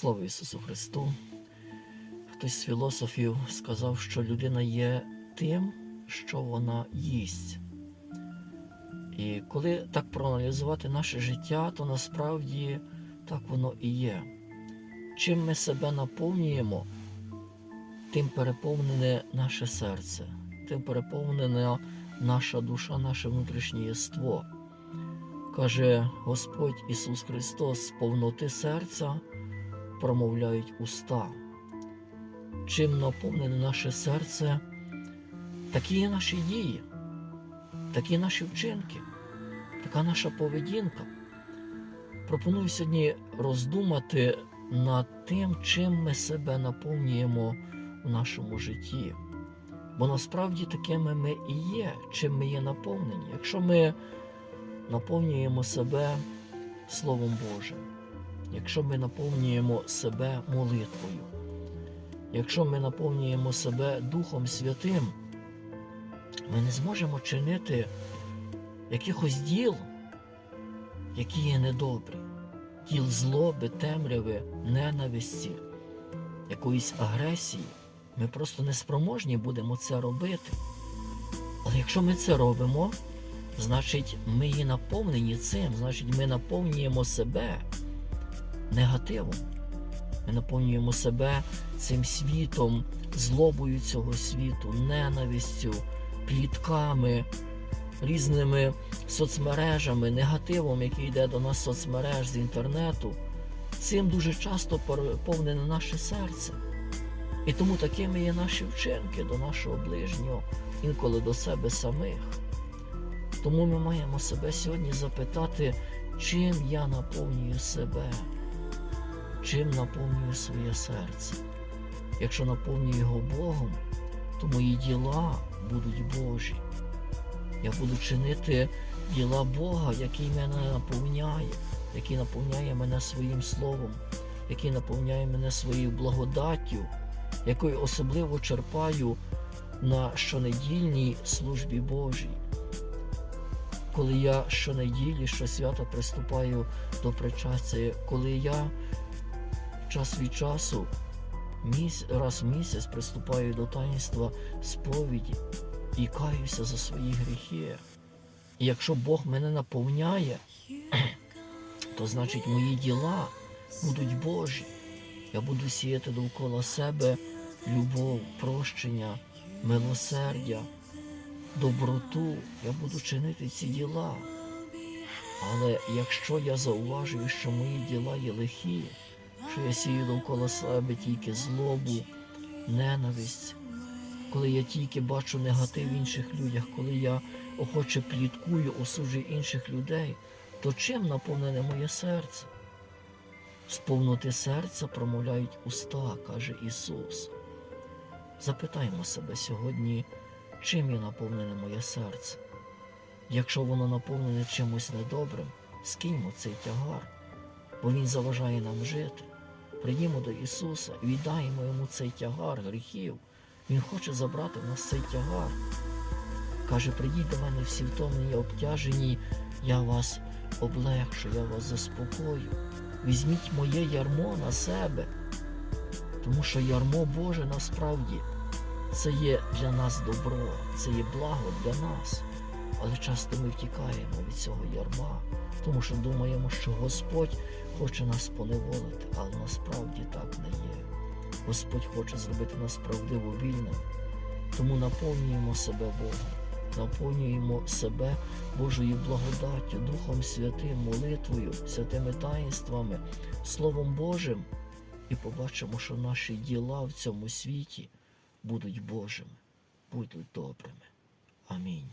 Слава Ісусу Христу! Хтось з філософів сказав, що людина є тим, що вона їсть. І коли так проаналізувати наше життя, то насправді так воно і є. Чим ми себе наповнюємо, тим переповнене наше серце, тим переповнена наша душа, наше внутрішнє єство. Каже Господь Ісус Христос, з повноти серця промовляють уста. Чим наповнене наше серце, такі є наші дії, такі наші вчинки, така наша поведінка. Пропоную сьогодні роздумати над тим, чим ми себе наповнюємо в нашому житті. Бо насправді такими ми і є, чим ми є наповнені. Якщо ми наповнюємо себе Словом Божим, якщо ми наповнюємо себе молитвою, якщо ми наповнюємо себе Духом Святим, ми не зможемо чинити якихось діл, які є недобрі, діл злоби, темряви, ненависті, якоїсь агресії. Ми просто неспроможні будемо це робити. Але якщо ми це робимо, значить ми є наповнені цим, значить ми наповнюємо себе негативом. Ми наповнюємо себе цим світом, злобою цього світу, ненавистю, плітками, різними соцмережами, негативом, який йде до нас з соцмереж з інтернету. Цим дуже часто переповнене наше серце. І тому такими є наші вчинки до нашого ближнього, інколи до себе самих. Тому ми маємо себе сьогодні запитати, чим я наповнюю себе, чим наповнюю своє серце. Якщо наповнюю його Богом, то мої діла будуть Божі. Я буду чинити діла Бога, який мене наповняє, який наповняє мене своїм словом, який наповняє мене своєю благодаттю, якою особливо черпаю на щонедільній службі Божій. Коли я щонеділі, щосвято приступаю до причастя, коли я час від часу, міс, раз в місяць приступаю до таїнства сповіді і каюся за свої гріхи. І якщо Бог мене наповняє, то значить мої діла будуть Божі. Я буду сіяти довкола себе любов, прощення, милосердя, доброту. Я буду чинити ці діла. Але якщо я зауважую, що мої діла є лихі, я сію довкола себе тільки злобу, ненависть, коли я тільки бачу негатив в інших людях, коли я охоче пліткую, осуджую інших людей, то чим наповнене моє серце? З повноти серця промовляють уста, каже Ісус. Запитаймо себе сьогодні, чим є наповнене моє серце. Якщо воно наповнене чимось недобрим, скиньмо цей тягар, бо Він заважає нам жити. Прийдімо до Ісуса віддаємо Йому цей тягар гріхів. Він хоче забрати в нас цей тягар. Каже, прийдіть до мене всі втомлені, обтяжені, я вас облегшу, я вас заспокою. Візьміть моє ярмо на себе, тому що ярмо Боже насправді це є для нас добро, це є благо для нас. Але часто ми втікаємо від цього ярма, тому що думаємо, що Господь хоче нас поневолити, але насправді так не є. Господь хоче зробити нас правдиво вільним, тому наповнюємо себе Богом, наповнюємо себе Божою благодаттю, Духом Святим, молитвою, святими таїнствами, Словом Божим, і побачимо, що наші діла в цьому світі будуть Божими, будуть добрими. Амінь.